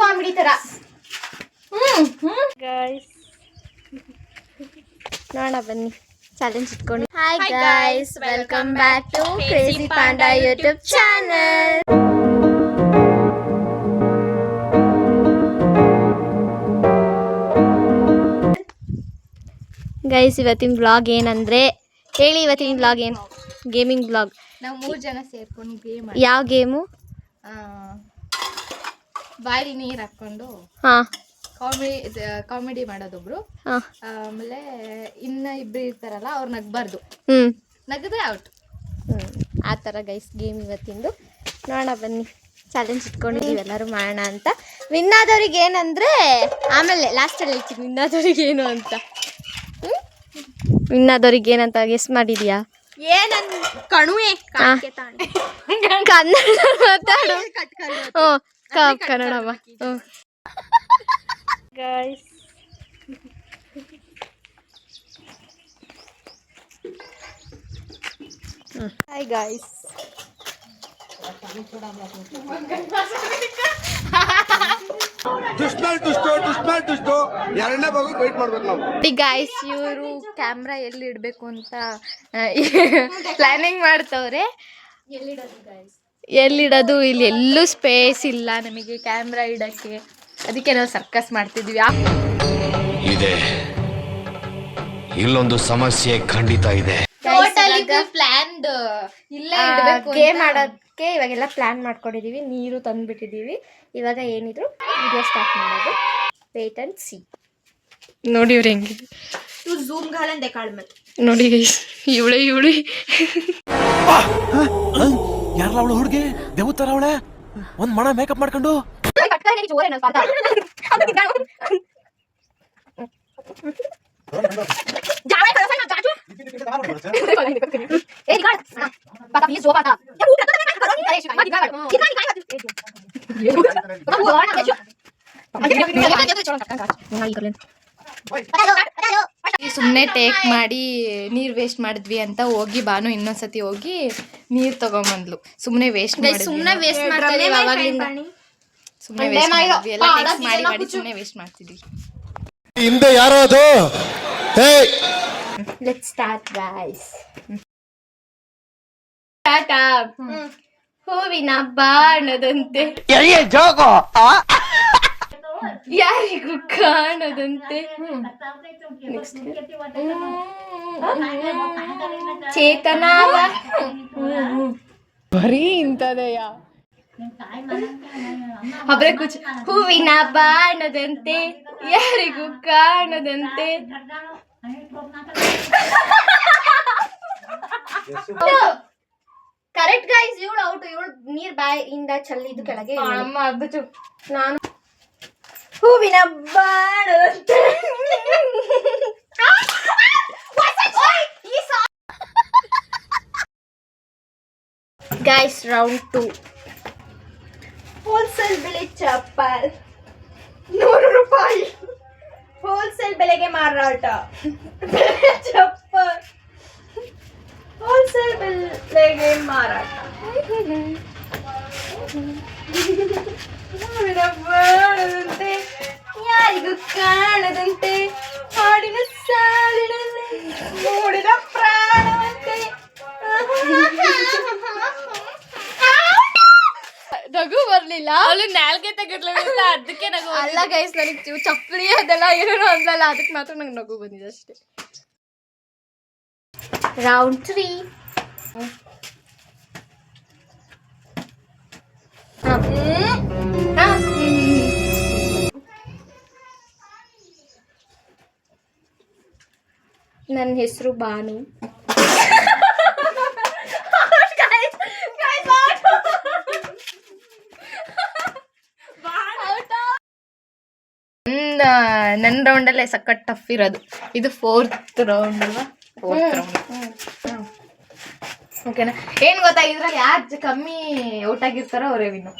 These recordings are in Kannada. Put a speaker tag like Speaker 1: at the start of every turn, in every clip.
Speaker 1: ಕಾಮಿಡಿ ತರ ನೋಡ ಬನ್ನಿ. ಚಾಲೆಂಜ್ ಇಟ್ಕೊಂಡು.
Speaker 2: Hi guys welcome back to crazy panda YouTube
Speaker 1: channel guys ಇವತ್ತಿನ ಬ್ಲಾಗ್ ಏನಂದ್ರೆ ಹೇಳಿ ಇವತ್ತಿನ ಬ್ಲಾಗ್ ಏನು? ಗೇಮಿಂಗ್ ಬ್ಲಾಗ್
Speaker 2: ನಾವು ಮೂರು ಜನ ಸೇರ್ಕೊಂಡು ಗೇಮ್
Speaker 1: ಯಾವ ಗೇಮು
Speaker 2: ಬಾಯಿ ನೀರು ಹಾಕೊಂಡು
Speaker 1: ಹಾಂ.
Speaker 2: ಕಾಮಿಡಿ ಕಾಮಿಡಿ ಮಾಡೋದೊಬ್ರು.
Speaker 1: ಹಾಂ.
Speaker 2: ಆಮೇಲೆ ಇನ್ನ ಇಬ್ರು ಇರ್ತಾರಲ್ಲ ಅವ್ರು ನಗ್ಬಾರ್ದು.
Speaker 1: ಹ್ಞೂ
Speaker 2: ನಗದ್ರೆ ಔಟ್
Speaker 1: ಹ್ಮ್. ಆ ಥರ ಗೈಸ್ ಗೇಮ್ ಇವತ್ತಿಂದು. ನೋಡೋಣ ಬನ್ನಿ. ಚಾಲೆಂಜ್ ಇಟ್ಕೊಂಡಿದ್ದೀವಿ ಎಲ್ಲರೂ ಮಾಡೋಣ ಅಂತ. ವಿನ್ ಆದವ್ರಿಗೆ ಏನಂದ್ರೆ ಆಮೇಲೆ ಲಾಸ್ಟಲ್ಲಿ ಹೇಳ್ತೀನಿ ವಿನ್ ಆದವ್ರಿಗೆ ಏನು ಅಂತ. ವಿನ್ ಆದವ್ರಿಗೆ ಏನಂತ ಗೆಸ್ ಮಾಡಿದ್ಯಾ?
Speaker 2: ಏನನ್ ಕಣುವೆ
Speaker 1: ಆ. ಕನ್ನಡ ಮಾತಾಡು ಹ್ಞೂ ಕ- ಕನ್ನಡ ಬಾ ಹ್ಞೂ ಗೈಸ್ ಹಾಯ್ ಗಾಯ್ಸ್ ಗಾಯ್ಸ್ ಇವರು ಕ್ಯಾಮ್ರಾ ಎಲ್ಲಿ ಇಡಬೇಕು ಅಂತ ಪ್ಲಾನಿಂಗ್ ಮಾಡ್ತವ್ರೆ. ಎಲ್ಲಿಡೋದು ಇಲ್ಲಿ ಎಲ್ಲೂ ಸ್ಪೇಸ್ ಇಲ್ಲ ನಮಗೆ ಕ್ಯಾಮ್ರಾ ಇಡಕ್ಕೆ. ಅದಕ್ಕೆ ನಾವು ಸರ್ಕಸ್ ಮಾಡ್ತಿದ್ವಿ.
Speaker 3: ಇದೆ. ಇಲ್ಲೊಂದು ಸಮಸ್ಯೆ ಖಂಡಿತ ಇದೆ.
Speaker 2: ಟೋಟಲಿ ಪ್ಲಾನ್ ಇಲ್ಲೇ ಇಡ್ಬೇಕು
Speaker 1: ಗೇಮ್ ಅದಕ್ಕೆ ಇವಾಗೆಲ್ಲ ಪ್ಲ್ಯಾನ್ ಮಾಡ್ಕೊಂಡಿದ್ದೀವಿ ನೀರು ತಂದುಬಿಟ್ಟಿದ್ದೀವಿ ಇವಾಗ ಏನಿದ್ರು ವಿಡಿಯೋ ಸ್ಟಾರ್ಟ್ ಮಾಡೋದು. ವೇಟ್ ಆ್ಯಂಡ್ ಸಿ ನೋಡಿ ಇವ್ರು
Speaker 2: ಹೆಂಗಿದೆ ಇವ್ರು ಝೂಮ್ ಗಾಲಂದೆ ಕಾಳು ಮತ್ತೆ
Speaker 1: ನೋಡಿ ಇವಳೆ ಇವಳೆ.
Speaker 4: ಯಾರ ಅವಳು ಹುಡುಗಿ? ದೇವತರ ಅವಳೆ? ಒಂದ್ ಮಣ ಮೇಕಪ್ ಮಾಡ್ಕೊಂಡು? ಜಾವೆ ಜಾಜು.
Speaker 2: ಏ ಜೋ ಸುಮ್ಮನೆ ಟೇಕ್ ಮಾಡಿ ನೀರ್ ವೇಸ್ಟ್ ಮಾಡಿದ್ವಿ ಅಂತ ಹೋಗಿ ಬಾನು ಇನ್ನೊಂದ್ಸತಿ ಹೋಗಿ ನೀರ್ ತಗೊಂಬಂದ್ಲು. ಸುಮ್ಮನೆ ವೇಸ್ಟ್
Speaker 1: ಸುಮ್ಮನೆ ವೇಸ್ಟ್ ಮಾಡ್ತಾ ಇದೀವಿ
Speaker 2: ಸುಮ್ಮನೆ ವೇಸ್ಟ್ ಮಾಡಿದ್ವಿ. ಎಲ್ಲ ಟೇಸ್ಟ್ ಮಾಡಿ ಮಾಡಿ ಸುಮ್ಮನೆ ವೇಸ್ಟ್ ಮಾಡ್ತಿದ್ವಿ.
Speaker 5: ಹಿಂದೆ ಯಾರೋ ಅದು ಹೇ
Speaker 1: ಲೆಟ್ಸ್ ಸ್ಟಾರ್ಟ್ ಗೈಸ್ ಹೂವಿನ ಬಾಣದಂತೆ. ಯಾರಿಗೂ ಕಾಣದಂತೆ. ಚೇತನಾವ.
Speaker 2: ಬರೀ ಇಂಥದೆಯ?
Speaker 1: ಅವರೇ ಕುಚ್ ಹೂವಿನ ಬಾಣದಂತೆ. ಯಾರಿಗೂ ಕಾಣದಂತೆ. ಕರೆಕ್ಟ್ ಗೈಸ್ ಇವಳು ಔಟ್ ಇವಳು ನೀರ್ ಬಾಯಿಂದ ಚಲ್ಲಿದ್ದು ಕೆಳಗೆ ಇವ್ಳು. ನಾನು ಹೂವಿನ ಬಾಣದಂತೆ ಗೈಸ್ ರೌಂಡ್ ಟೂ ಹೋಲ್ಸೇಲ್ ಬೆಲೆ ಚಪ್ಪಲ್ ನೂರು ರೂಪಾಯಿ ಹೋಲ್ಸೇಲ್ ಬೆಲೆಗೆ ಮಾರಾಟ ಚಪ್ಪಲ್ ಬೆಲೆಗೆ ಮಾರಾಟ ಹಾಡಿನ ಬಾಳದಂತೆ ಯಾರಿಗೂ ಕಾಣದಂತೆ ಹಾಡಿನ ಸಾಲಿನಲ್ಲಿ ಮೂಡಿದ ಪ್ರಾಣವಂತೆ.
Speaker 2: ನಗು ಬರ್ಲಿಲ್ಲ. ಅವಳು ನಾಲ್ಗೆ ತೆಗಿದ್ಲು ಅದಕ್ಕೆ ನಗು
Speaker 1: ಅಲ್ಲ ಗೈಸ್ ನನಗೆ ಚಪ್ಪಲಿ ಅದೆಲ್ಲ ಏನೋ ಅಂದಲ್ಲ. ಅದಕ್ಕೆ ಮಾತ್ರ ನಂಗೆ ನಗು ಬಂದಿದೆ ಅಷ್ಟೇ. ರೌಂಡ್ ತ್ರೀ ನನ್ನ ಹೆಸರು ಬಾನು.
Speaker 2: ನನ್ನ ರೌಂಡ್ ರೌಂಡಲ್ಲೇ ಸಖತ್ ಟಫ್ ಇರೋದು. ಇದು ಫೋರ್ತ್ ರೌಂಡ್ ಅಲ್ವಾ? ಫೋರ್ತ್ ರೌಂಡ್ ಓಕೆನಾ ಏನ್ ಗೊತ್ತಾ ಇದ್ರಲ್ಲಿ ಯಾರು ಕಮ್ಮಿ ಔಟ್ ಆಗಿರ್ತಾರೋ ಅವರೇ ವಿನ್ನು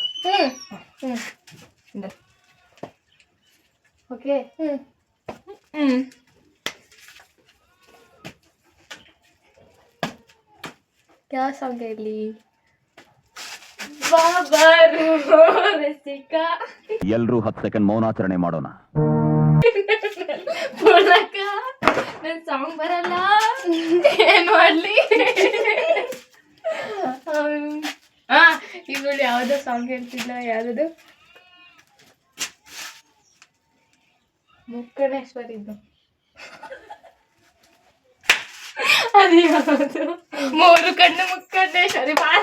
Speaker 2: ಓಕೆ ಹ್ಮ್.
Speaker 1: ಯಾವ ಸಾಂಗ್ ಇಲ್ಲಿ
Speaker 6: ಎಲ್ರೂ ಹತ್ತು ಸೆಕೆಂಡ್ ಮೌನಾಚರಣೆ ಮಾಡೋಣ.
Speaker 2: ನನ್ ಸಾಂಗ್ ಬರಲ್ಲ. ಏನ್ ಮಾಡ್ಲಿ? ಹಾ ಈಗ ನೋಡಿ ಯಾವ್ದೋ ಸಾಂಗ್ ಹೇಳ್ತಿಲ್ಲ ಯಾವ್ದು ಮುಕ್ಕಣೇಶ್ವರಿದ್ದು ಅದು ಯಾವುದು? ಮೂರು ಕಣ್ಣು ಮುಕ್ಕಣೇಶ್ವರಿ ಬಾಳ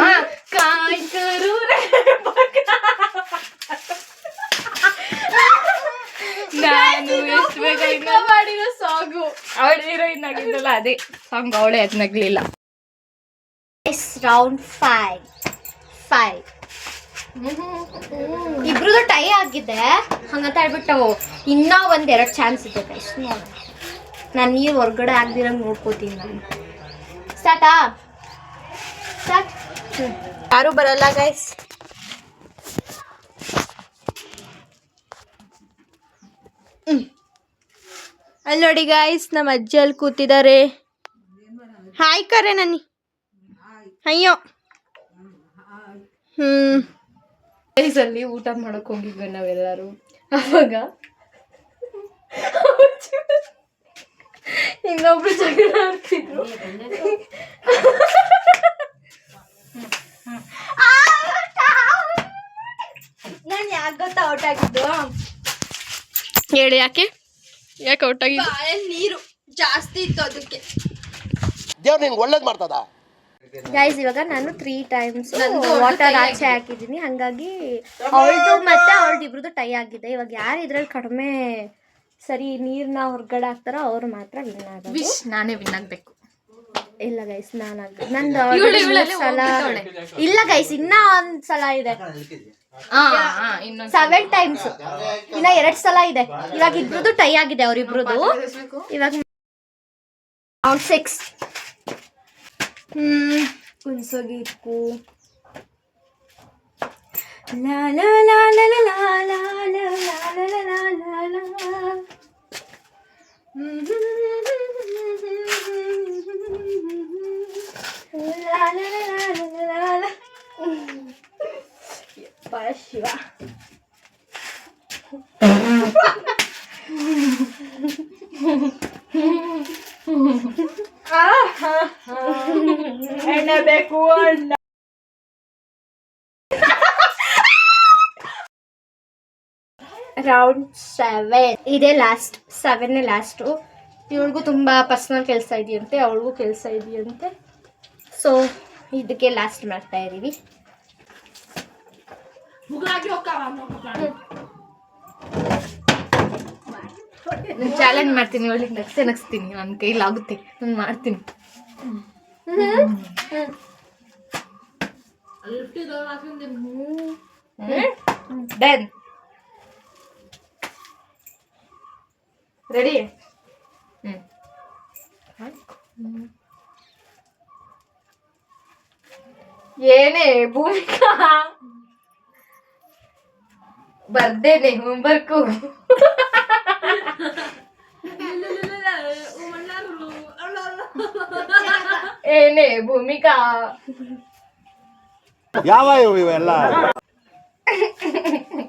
Speaker 2: ಆ, ಕಾಯ್ ಕರು ರೇ ನಾನು ಎಷ್ಟು ಬೇಗ ಮಾಡಿರೋ ಸಾಂಗು ಅವಳ ಹೀರೋಯಿನ್ ಆಗಿದ್ದಲ್ಲ ಅದೇ ಸಾಂಗ್ ಅವಳೇ ಅದು ನಗ್ಲಿಲ್ಲ
Speaker 1: ಎಸ್ ರೌಂಡ್ ಫೈವ್ ಫೈವ್ ಇಬ್ರದ್ದು ಟೈ ಆಗಿದೆ. ಹಂಗಂತ ಹೇಳ್ಬಿಟ್ಟು ಇನ್ನೂ ಒಂದ್ ಎರಡು ಚಾನ್ಸ್ ಇದೆ ಗೈಸ್ ನಾನು ನೀರು ಹೊರ್ಗಡೆ ಆಗ್ದಿರಂಗೆ ನೋಡ್ಕೋತೀನಿ ನಾನು. ಸ್ಟಾರ್ಟಾ ಸ್ಟಾರ್ಟ್ ಯಾರು ಬರಲ್ಲ ಗೈಸ್ ಅಲ್ಲಿ ನೋಡಿ ಗಾಯ್ಸ್ ನಮ್ಮ ಅಜ್ಜಿ ಅಲ್ಲಿ ಕೂತಿದ್ದಾರೆ. ಹಾಯ್ ಕರೆ ನನ್ನಿ. ಅಯ್ಯೋ. ಹ್ಮ್.
Speaker 2: ಅಲ್ಲಿ ಊಟ ಮಾಡಕ್ ಹೋಗಿದ್ವಿ ನಾವೆಲ್ಲರೂ. ಅವಾಗ ಇನ್ನೊಬ್ರು ಜಗಳ ಆಡ್ತಿದ್ರು.
Speaker 1: ನಾನು ಯಾಕೆ ಗೊತ್ತಾ ಔಟ್ ಆಗಿದ್ದು?
Speaker 2: ಹೇಳಿ ಯಾಕೆ? ಯಾಕೆ ಔಟ್
Speaker 1: ಬಾಳೆಲ್ ನೀರು ಜಾಸ್ತಿ ಇತ್ತು ಅದಕ್ಕೆ.
Speaker 5: ದೇವ್ರು ನಿನ್ಗೆ ಒಳ್ಳೇದು ಮಾಡ್ತದ?
Speaker 1: ಗೈಸ್ ಇವಾಗ ನಾನು ತ್ರೀ ಟೈಮ್ಸ್ ವಾಟರ್ ಆಚೆ ಹಾಕಿದ್ದೀನಿ. ಹಂಗಾಗಿ ಅವಳದು ಮತ್ತೆ ಅವಳದು ಇಬ್ರದ್ದು ಟೈ ಆಗಿದೆ. ಇವಾಗ ಯಾರು ಇದ್ರಲ್ಲಿ ಕಡಿಮೆ ಸರಿ ನೀರ್ನ ಹೊರಗಡೆ ಹಾಕ್ತಾರೋ ಅವ್ರು ಮಾತ್ರ ವಿನ್ ಆಗೋದು.
Speaker 2: ವಿಶ್ ನಾನೇ ವಿನ್ ಆಗ್ಬೇಕು.
Speaker 1: ಇಲ್ಲ ಗೈಸ್ ನಾನು ನಂದು ಸಲ ಇಲ್ಲ ಗೈಸ್ ಇನ್ನ ಒಂದ್ ಸಲ ಇದೆ. ಸೆವೆನ್ ಟೈಮ್ಸ್ ಇನ್ನ ಎರಡ್ ಸಲ ಇದೆ. ಇವಾಗ ಇಬ್ರದ್ದು ಟೈ ಆಗಿದೆ ಅವ್ರಿಬ್ರದ್ದು ಇವಾಗ ಅವ್ನ್ six Hmm, unsa gid ko. La la la la la la la la la la la la ಎಣ್ಣೆ ಬೇಕು ಅಣ್ಣ ರೌಂಡ್ ಸೆವೆನ್ ಇದೇ ಲಾಸ್ಟ್ ಸೆವೆನ್ನೇ ಲಾಸ್ಟು ಇವಳಿಗೂ ತುಂಬ ಪರ್ಸ್ನಲ್ ಕೆಲಸ ಇದೆಯಂತೆ ಅವಳಿಗೂ ಕೆಲಸ ಇದೆಯಂತೆ. ಸೊ ಇದಕ್ಕೆ ಲಾಸ್ಟ್ ಮಾಡ್ತಾ ಇದ್ದೀವಿ.
Speaker 2: ಚಾಲೆಂಜ್ ಮಾಡ್ತೀನಿ ಒಳ್ಳೆ ನಗ್ಸೆ ನಗ್ಸ್ತೀನಿ ನನ್ನ ಕೈಲಾಗುತ್ತೆ. ನಾನು ಮಾಡ್ತೀನಿ. డన్ రెడీ ఏనే భూమిక బర్త్డే హోంవర్క్ ಏನೇ ಭೂಮಿಕಾ
Speaker 5: ಯಾವ ಇವೆಲ್ಲ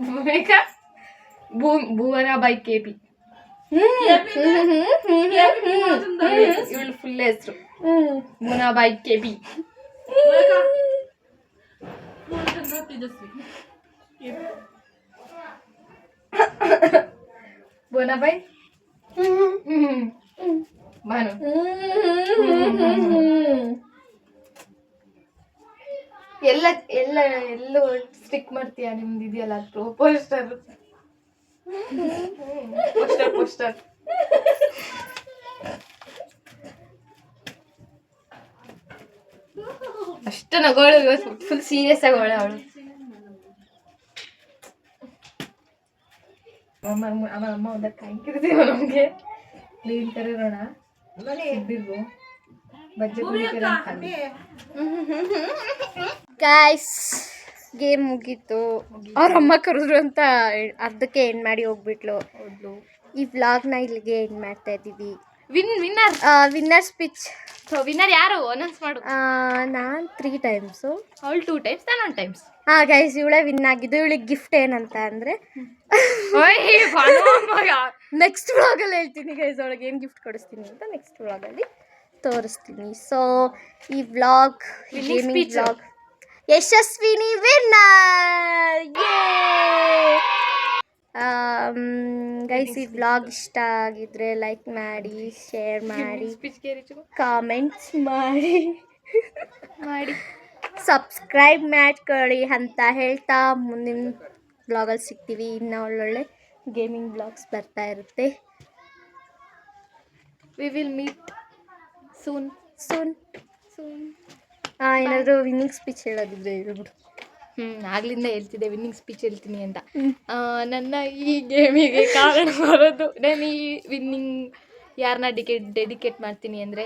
Speaker 2: ಭೂಮಿಕಾ ಭೂ ಭುವನ ಬೈ ಕೆ ಪಿ ಇವಳು ಫುಲ್ ಹೆಸರು Bhuvana by K P Bhuvana by ಭಾನು ಎಲ್ಲ ಎಲ್ಲ ಎಲ್ಲೂ ಸ್ಟಿಕ್ ಮಾಡ್ತೀಯಾ ನಿಮ್ದು ಇದೆಯಲ್ಲ? ಪೋಸ್ಟರ್ ಪೋಸ್ಟರ್ ಪೋಸ್ಟರ್ ಅಷ್ಟು ನಗೋಳು ಫುಲ್ ಸೀರಿಯಸ್ ಆಗೋಳೆ ಅವಳು ಅಮ್ಮ ಅಮ್ಮ ಒಂದಕ್ಕೆ ಹಾಕಿರ್ತೀವ ನಮಗೆ? ಕ್ಲೀನ್ ಕರೀರೋಣ?
Speaker 1: ಗಾಯ್ಸ್ ಗೇಮ್ ಮುಗೀತು. ಅವ್ರ ಅಮ್ಮ ಕರೆದ್ರು ಅಂತ ಅರ್ಧಕ್ಕೆ ಎಂಡ್ ಮಾಡಿ ಹೋಗ್ಬಿಟ್ಲು.
Speaker 2: ಈ
Speaker 1: ಈ ವ್ಲಾಗ್ನ ಇಲ್ಲಿಗೆ ಎಂಡ್ ಮಾಡ್ತಾ ಇದ್ದೀವಿ.
Speaker 2: Win winner
Speaker 1: winner speech
Speaker 2: winner ಯಾರು? ಅನೌನ್ಸ್ ಮಾಡು.
Speaker 1: ನಾನು ತ್ರೀ ಟೈಮ್ಸು
Speaker 2: ಅವಳು ಟೂ ಟೈಮ್ಸ್ ನಾನು ಒನ್ ಟೈಮ್ಸ್
Speaker 1: ಹಾ ಗೈಸ್ ಇವಳೇ ವಿನ್ ಆಗಿದ್ದು ಇವಳಿಗೆ ಗಿಫ್ಟ್ ಏನಂತ ಅಂದರೆ ನೆಕ್ಸ್ಟ್ ವ್ಲಾಗಲ್ಲಿ ಹೇಳ್ತೀನಿ ಗೈಸ್ ಅವಳಿಗೆ ಏನು ಗಿಫ್ಟ್ ಕೊಡಿಸ್ತೀನಿ ಅಂತ ನೆಕ್ಸ್ಟ್ ವ್ಲಾಗಲ್ಲಿ ತೋರಿಸ್ತೀನಿ. ಸೊ ಈ vlog
Speaker 2: gaming.
Speaker 1: Vlog Yashaswini winner! Guys ಈ ವ್ಲಾಗ್ ಇಷ್ಟ ಆಗಿದ್ರೆ ಲೈಕ್ ಮಾಡಿ ಶೇರ್ ಮಾಡಿ ಕಾಮೆಂಟ್ಸ್ ಮಾಡಿ.
Speaker 2: ಮಾಡಿ.
Speaker 1: ಸಬ್ಸ್ಕ್ರೈಬ್ ಮಾಡ್ಕೊಳ್ಳಿ ಅಂತ ಹೇಳ್ತಾ ಮುಂದಿನ ಬ್ಲಾಗಲ್ಲಿ ಸಿಗ್ತೀವಿ. ಇನ್ನು ಒಳ್ಳೊಳ್ಳೆ ಗೇಮಿಂಗ್ ಬ್ಲಾಗ್ಸ್ ಬರ್ತಾ ಇರುತ್ತೆ.
Speaker 2: We will meet soon
Speaker 1: soon
Speaker 2: soon
Speaker 1: ಏನಾದರೂ ವಿನ್ನಿಂಗ್ ಸ್ಪೀಚ್ ಹೇಳೋದಿದ್ರೆ ಹೇಳ್ಬಿಡು
Speaker 2: ಹ್ಞೂ ಆಗ್ಲಿಂದ ಹೇಳ್ತಿದ್ದೆ ವಿನ್ನಿಂಗ್ ಸ್ಪೀಚ್ ಹೇಳ್ತೀನಿ ಅಂತ. ನನ್ನ ಈ ಗೇಮಿಗೆ ಕಾರಣ ಬರೋದು ನಾನು ಈ ವಿನ್ನಿಂಗ್ ಯಾರನ್ನ ಡಿಕೇಟ್ ಡೆಡಿಕೇಟ್ ಮಾಡ್ತೀನಿ ಅಂದರೆ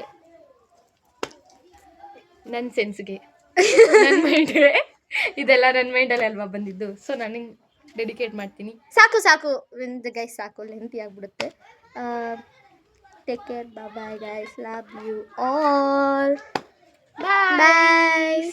Speaker 2: ನನ್ನ ಸೆನ್ಸ್ಗೆ ನನ್ನ ಮೈಂಡ್ಗೆ ಇದೆಲ್ಲ ನನ್ನ ಮೈಂಡಲ್ಲಿ ಅಲ್ವಾ ಬಂದಿದ್ದು. ಸೊ ನನಗೆ ಡೆಡಿಕೇಟ್ ಮಾಡ್ತೀನಿ.
Speaker 1: ಸಾಕು ಸಾಕು. ವಿಂದ್ ಗೈಸ್ ಸಾಕು. ಲೆಂತಿ ಆಗಿಬಿಡುತ್ತೆ. Take care bye guys love you all bye